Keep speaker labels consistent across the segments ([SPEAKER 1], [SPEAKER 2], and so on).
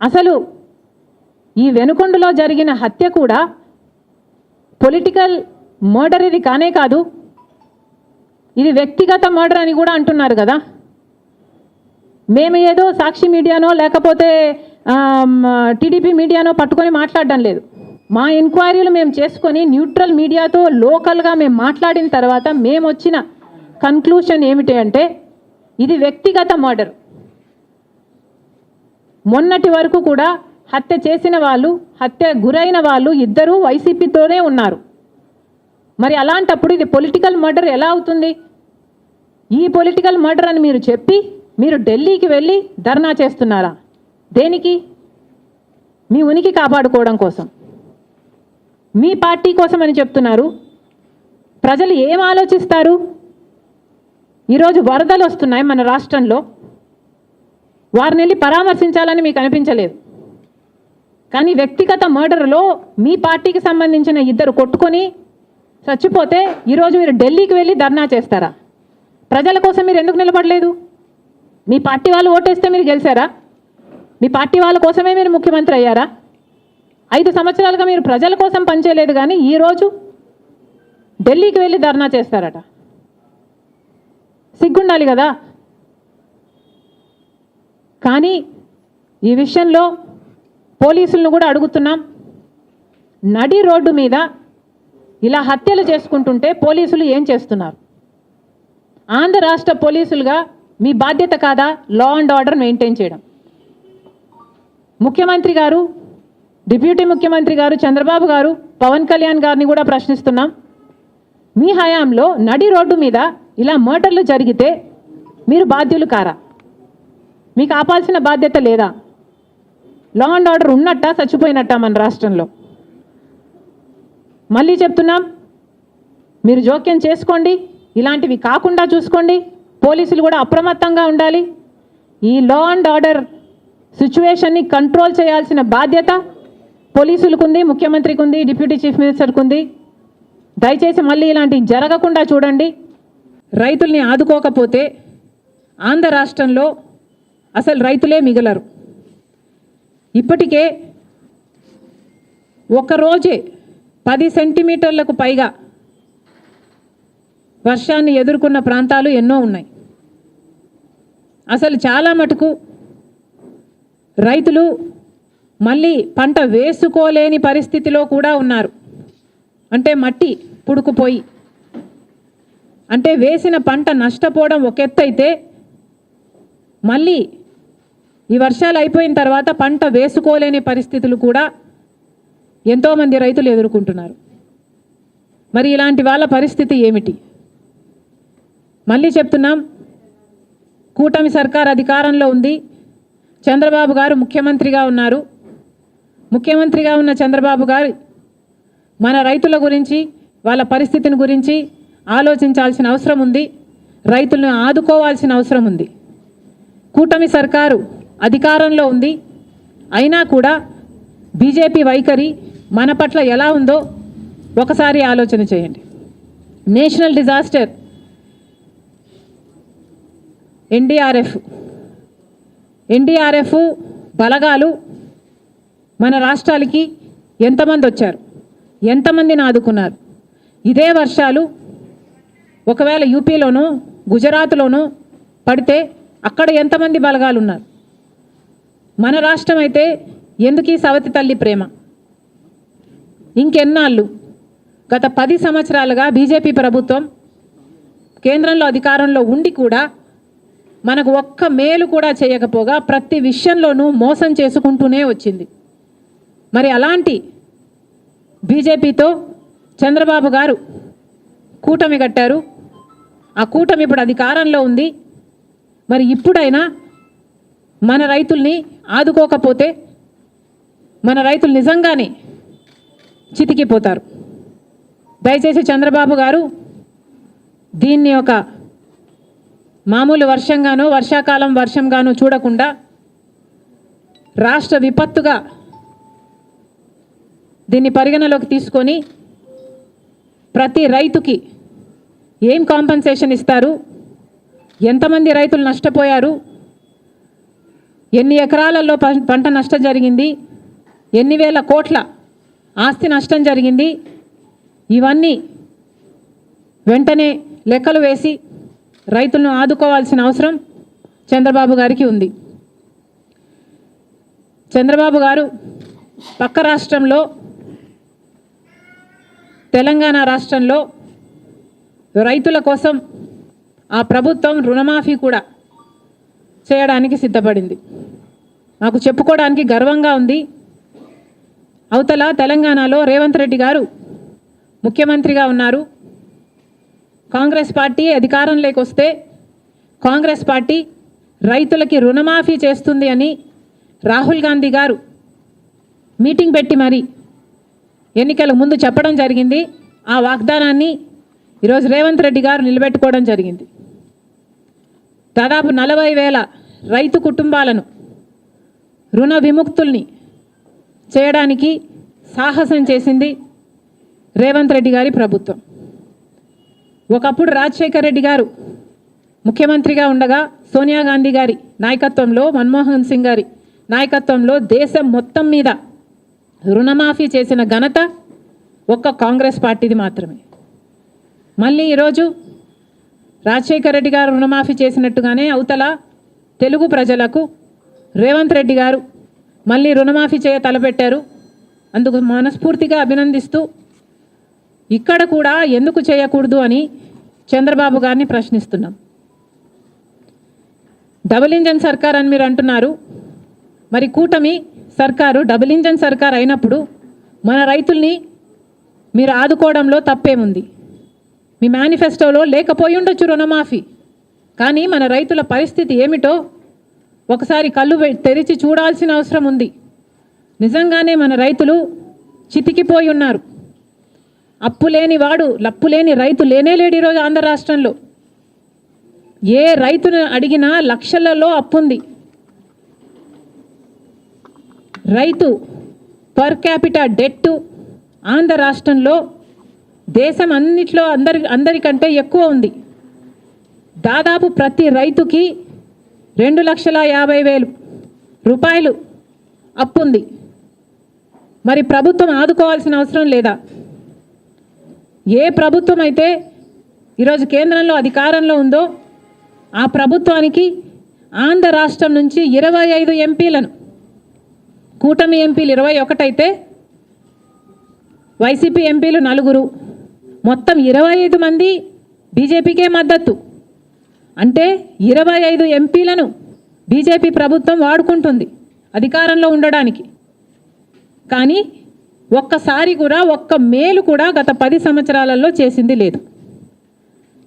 [SPEAKER 1] అసలు ఈ వెనుకొండలో జరిగిన హత్య కూడా పొలిటికల్ మర్డర్ ఇది కానే కాదు. ఇది వ్యక్తిగత మర్డర్ అని కూడా అంటున్నారు కదా. మేము ఏదో సాక్షి మీడియానో లేకపోతే టీడీపీ మీడియానో పట్టుకొని మాట్లాడడం లేదు. మా ఎంక్వైరీలు మేము చేసుకొని న్యూట్రల్ మీడియాతో లోకల్గా మేము మాట్లాడిన తర్వాత మేము వచ్చిన కన్క్లూషన్ ఏమిటి అంటే ఇది వ్యక్తిగత మర్డర్. మొన్నటి వరకు కూడా హత్య చేసిన వాళ్ళు హత్య గురైన వాళ్ళు ఇద్దరూ వైసీపీతోనే ఉన్నారు. మరి అలాంటప్పుడు ఇది పొలిటికల్ మర్డర్ ఎలా అవుతుంది? ఈ పొలిటికల్ మర్డర్ అని మీరు చెప్పి మీరు ఢిల్లీకి వెళ్ళి ధర్నా చేస్తున్నారా? దేనికి? మీ ఉనికి కాపాడుకోవడం కోసం. మీ పార్టీ కోసం అని చెప్తున్నారు. ప్రజలు ఏం ఆలోచిస్తారు? ఈరోజు వరదలు వస్తున్నాయి మన రాష్ట్రంలో. వారిని వెళ్ళి పరామర్శించాలని మీకు అనిపించలేదు. కానీ వ్యక్తిగత మర్డర్లో మీ పార్టీకి సంబంధించిన ఇద్దరు కొట్టుకొని చచ్చిపోతే ఈరోజు మీరు ఢిల్లీకి వెళ్ళి ధర్నా చేస్తారా? ప్రజల కోసం మీరు ఎందుకు నిలబడలేదు? మీ పార్టీ వాళ్ళు ఓటేస్తే మీరు గెలిచారా? మీ పార్టీ వాళ్ళ కోసమే మీరు ముఖ్యమంత్రి అయ్యారా? ఐదు సంవత్సరాలుగా మీరు ప్రజల కోసం పనిచేయలేదు కానీ ఈరోజు ఢిల్లీకి వెళ్ళి ధర్నా చేస్తారట. సిగ్గుండాలి కదా? కానీ ఈ విషయంలో పోలీసులను కూడా అడుగుతున్నాం. నడి రోడ్డు మీద ఇలా హత్యలు చేసుకుంటుంటే పోలీసులు ఏం చేస్తున్నారు? ఆంధ్ర రాష్ట్ర పోలీసులుగా మీ బాధ్యత కాదా? లా అండ్ ఆర్డర్ మెయింటైన్ చేయడం. ముఖ్యమంత్రి గారు డిప్యూటీ ముఖ్యమంత్రి గారు చంద్రబాబు గారు పవన్ కళ్యాణ్ గారిని కూడా ప్రశ్నిస్తున్నాం. మీ హయాంలో నడి రోడ్డు మీద ఇలా మోటార్లు జరిగితే మీరు బాధ్యులు కారా? మీకు ఆపాల్సిన బాధ్యత లేదా? లా అండ్ ఆర్డర్ ఉన్నట్ట చచ్చిపోయినట్ట మన రాష్ట్రంలో? మళ్ళీ చెప్తున్నాం మీరు జోక్యం చేసుకోండి ఇలాంటివి కాకుండా చూసుకోండి పోలీసులు కూడా అప్రమత్తంగా ఉండాలి. ఈ లా అండ్ ఆర్డర్ సిచ్యువేషన్ని కంట్రోల్ చేయాల్సిన బాధ్యత పోలీసులకు ఉంది ముఖ్యమంత్రికి ఉంది డిప్యూటీ చీఫ్ మినిస్టర్కి ఉంది దయచేసి మళ్ళీ ఇలాంటివి జరగకుండా చూడండి. రైతుల్ని ఆదుకోకపోతే ఆంధ్ర రాష్ట్రంలో అసలు రైతులే మిగలరు. ఇప్పటికే ఒకరోజే పది సెంటీమీటర్లకు పైగా వర్షాన్ని ఎదుర్కొన్న ప్రాంతాలు ఎన్నో ఉన్నాయి. అసలు చాలా మటుకు రైతులు మళ్ళీ పంట వేసుకోలేని పరిస్థితిలో కూడా ఉన్నారు. అంటే మట్టి పుడుకుపోయి. అంటే వేసిన పంట నష్టపోవడం ఒక ఎత్తు అయితే మళ్ళీ ఈ వర్షాలు అయిపోయిన తర్వాత పంట వేసుకోలేని పరిస్థితులు కూడా ఎంతోమంది రైతులు ఎదుర్కొంటున్నారు. మరి ఇలాంటి వాళ్ళ పరిస్థితి ఏమిటి? మళ్ళీ చెప్తున్నాం కూటమి సర్కార్ అధికారంలో ఉంది. చంద్రబాబు గారు ముఖ్యమంత్రిగా ఉన్నారు. ముఖ్యమంత్రిగా ఉన్న చంద్రబాబు గారు మన రైతుల గురించి వాళ్ళ పరిస్థితిని గురించి ఆలోచించాల్సిన అవసరం ఉంది. రైతులను ఆదుకోవాల్సిన అవసరం ఉంది. కూటమి సర్కారు అధికారంలో ఉంది. అయినా కూడా బీజేపీ వైఖరి మన పట్ల ఎలా ఉందో ఒకసారి ఆలోచన చేయండి. National disaster NDRF. ఎన్డీఆర్ఎఫ్ బలగాలు మన రాష్ట్రాలకి ఎంతమంది వచ్చారు? ఎంతమందిని ఆదుకున్నారు? ఇదే వర్షాలు ఒకవేళ యూపీలోనో గుజరాత్లోనో పడితే అక్కడ ఎంతమంది బలగాలు ఉన్నారు? మన రాష్ట్రం అయితే ఎందుకు ఈ సవతి తల్లి ప్రేమ? ఇంకెన్నాళ్ళు? గత పది సంవత్సరాలుగా బీజేపీ ప్రభుత్వం కేంద్రంలో అధికారంలో ఉండి కూడా మనకు ఒక్క మేలు కూడా చేయకపోగా ప్రతి విషయంలోనూ మోసం చేసుకుంటూనే వచ్చింది. మరి అలాంటి బీజేపీతో చంద్రబాబు గారు కూటమి కట్టారు. ఆ కూటమి ఇప్పుడు అధికారంలో ఉంది. మరి ఇప్పుడైనా మన రైతుల్ని ఆదుకోకపోతే మన రైతులు నిజంగానే చితికిపోతారు. దయచేసి చంద్రబాబు గారు దీన్ని ఒక మామూలు వర్షంగానో వర్షాకాలం వర్షంగానో చూడకుండా రాష్ట్ర విపత్తుగా దీన్ని పరిగణలోకి తీసుకొని ప్రతి రైతుకి ఏం కాంపన్సేషన్ ఇస్తారు? ఎంతమంది రైతులు నష్టపోయారు? ఎన్ని ఎకరాలలో పంట నష్టం జరిగింది? ఎన్ని వేల కోట్ల ఆస్తి నష్టం జరిగింది? ఇవన్నీ వెంటనే లెక్కలు వేసి రైతులను ఆదుకోవాల్సిన అవసరం చంద్రబాబు గారికి ఉంది. చంద్రబాబు గారు పక్క రాష్ట్రంలో తెలంగాణ రాష్ట్రంలో రైతుల కోసం ఆ ప్రభుత్వం రుణమాఫీ కూడా చేయడానికి సిద్ధపడింది. మాకు చెప్పుకోవడానికి గర్వంగా ఉంది. అవతల తెలంగాణలో రేవంత్ రెడ్డి గారు ముఖ్యమంత్రిగా ఉన్నారు. కాంగ్రెస్ పార్టీ అధికారంలోకి వస్తే కాంగ్రెస్ పార్టీ రైతులకి రుణమాఫీ చేస్తుంది అని రాహుల్ గాంధీ గారు మీటింగ్ పెట్టి మరి ఎన్నికల ముందు చెప్పడం జరిగింది. ఆ వాగ్దానాన్ని ఈరోజు రేవంత్ రెడ్డి గారు నిలబెట్టుకోవడం జరిగింది. దాదాపు నలభై వేల రైతు కుటుంబాలను రుణ విముక్తుల్ని చేయడానికి సాహసం చేసింది రేవంత్ రెడ్డి గారి ప్రభుత్వం. ఒకప్పుడు రాజశేఖర రెడ్డి గారు ముఖ్యమంత్రిగా ఉండగా సోనియా గాంధీ గారి నాయకత్వంలో మన్మోహన్ సింగ్ గారి నాయకత్వంలో దేశం మొత్తం మీద రుణమాఫీ చేసిన ఘనత ఒక్క కాంగ్రెస్ పార్టీది మాత్రమే. మళ్ళీ ఈరోజు రాజశేఖర రెడ్డి గారు రుణమాఫీ చేసినట్టుగానే అవతల తెలుగు ప్రజలకు రేవంత్ రెడ్డి గారు మళ్ళీ రుణమాఫీ చేయ తలపెట్టారు. అందుకు మనస్ఫూర్తిగా అభినందిస్తూ ఇక్కడ కూడా ఎందుకు చేయకూడదు అని చంద్రబాబు గారిని ప్రశ్నిస్తున్నాం. డబుల్ ఇంజన్ సర్కార్ అని మీరు అంటున్నారు. మరి కూటమి సర్కారు డబుల్ ఇంజన్ సర్కార్ అయినప్పుడు మన రైతుల్ని మీరు ఆదుకోవడంలో తప్పేముంది? మీ మేనిఫెస్టోలో లేకపోయి ఉండొచ్చు రుణమాఫీ. కానీ మన రైతుల పరిస్థితి ఏమిటో ఒకసారి కళ్ళు వె- తెరిచి చూడాల్సిన అవసరం ఉంది. నిజంగానే మన రైతులు చితికిపోయి ఉన్నారు. అప్పు లేని వాడు లప్పు లేని రైతు లేనే లేడు ఈరోజు ఆంధ్ర రాష్ట్రంలో. ఏ రైతును అడిగినా లక్షలలో అప్పుంది. రైతు పర్ క్యాపిటా డెట్టు ఆంధ్ర రాష్ట్రంలో దేశం అన్నిట్లో అందరి అందరికంటే ఎక్కువ ఉంది. దాదాపు ప్రతి రైతుకి రెండు లక్షల యాభై వేలు రూపాయలు అప్పుంది. మరి ప్రభుత్వం ఆదుకోవాల్సిన అవసరం లేదా? ఏ ప్రభుత్వం అయితే ఈరోజు కేంద్రంలో అధికారంలో ఉందో ఆ ప్రభుత్వానికి ఆంధ్ర రాష్ట్రం నుంచి ఇరవై ఐదు ఎంపీలను కూటమి ఎంపీలు ఇరవై ఒకటైతే వైసీపీ ఎంపీలు నలుగురు. మొత్తం ఇరవై ఐదు మంది బీజేపీకే మద్దతు. అంటే ఇరవై ఐదు ఎంపీలను బీజేపీ ప్రభుత్వం వాడుకుంటుంది అధికారంలో ఉండడానికి. కానీ ఒక్కసారి కూడా ఒక్క మేలు కూడా గత పది సంవత్సరాలలో చేసింది లేదు.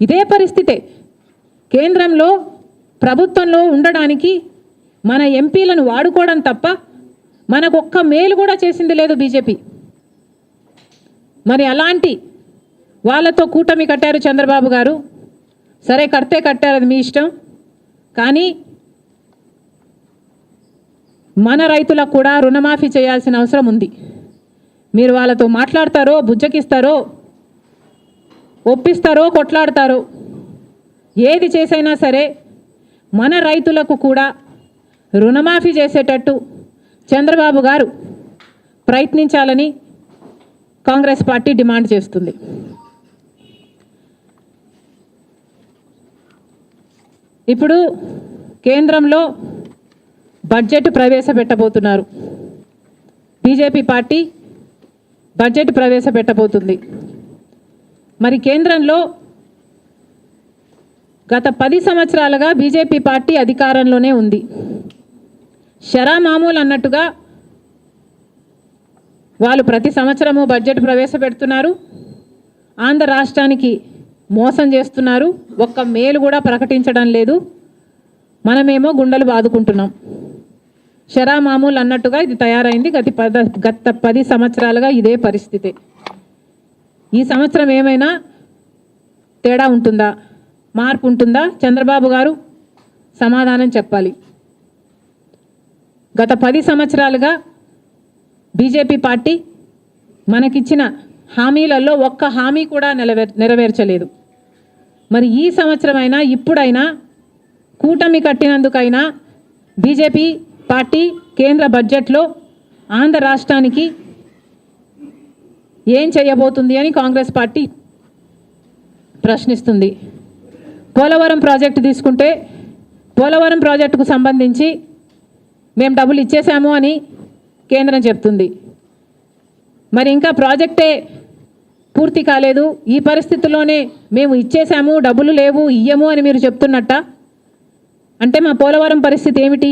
[SPEAKER 1] ఇదే పరిస్థితే కేంద్రంలో ప్రభుత్వంలో ఉండడానికి మన ఎంపీలను వాడుకోవడం తప్ప మనకు ఒక్క మేలు కూడా చేసింది లేదు బీజేపీ. మరి అలాంటి వాళ్ళతో కూటమి కట్టారు చంద్రబాబు గారు. సరే కడితే కట్టారు అది మీ ఇష్టం. కానీ మన రైతులకు కూడా రుణమాఫీ చేయాల్సిన అవసరం ఉంది. మీరు వాళ్ళతో మాట్లాడతారో బుజ్జకిస్తారో ఒప్పిస్తారో కొట్లాడతారో ఏది చేసైనా సరే మన రైతులకు కూడా రుణమాఫీ చేసేటట్టు చంద్రబాబు గారు ప్రయత్నించాలని కాంగ్రెస్ పార్టీ డిమాండ్ చేస్తుంది. ఇప్పుడు కేంద్రంలో బడ్జెట్ ప్రవేశపెట్టబోతున్నారు. బీజేపీ పార్టీ బడ్జెట్ ప్రవేశపెట్టబోతుంది. మరి కేంద్రంలో గత పది సంవత్సరాలుగా బీజేపీ పార్టీ అధికారంలోనే ఉంది. షరా మామూలు అన్నట్టుగా వాళ్ళు ప్రతి సంవత్సరము బడ్జెట్ ప్రవేశపెడుతున్నారు. ఆంధ్ర రాష్ట్రానికి మోసం చేస్తున్నారు. ఒక్క మేలు కూడా ప్రకటించడం లేదు. మనమేమో గుండెలు బాదుకుంటున్నాం. షరా మామూలు అన్నట్టుగా ఇది తయారైంది. గత పద గత పది సంవత్సరాలుగా ఇదే పరిస్థితి. ఈ సంవత్సరం ఏమైనా తేడా ఉంటుందా? మార్పు ఉంటుందా? చంద్రబాబు గారు సమాధానం చెప్పాలి. గత పది సంవత్సరాలుగా బీజేపీ పార్టీ మనకిచ్చిన హామీలలో ఒక్క హామీ కూడా నెరవేర్ నెరవేర్చలేదు. మరి ఈ సంవత్సరమైనా ఇప్పుడైనా కూటమి కట్టినందుకైనా బీజేపీ పార్టీ కేంద్ర బడ్జెట్లో ఆంధ్ర రాష్ట్రానికి ఏం చేయబోతుంది అని కాంగ్రెస్ పార్టీ ప్రశ్నిస్తుంది. పోలవరం ప్రాజెక్టు తీసుకుంటే పోలవరం ప్రాజెక్టుకు సంబంధించి మేము డబ్బులు ఇచ్చేసాము అని కేంద్రం చెప్తుంది. మరి ఇంకా ప్రాజెక్టే పూర్తి కాలేదు. ఈ పరిస్థితుల్లోనే మేము ఇచ్చేసాము డబ్బులు లేవు ఇయ్యము అని మీరు చెప్తున్నట్ట? అంటే మా పోలవరం పరిస్థితి ఏమిటి?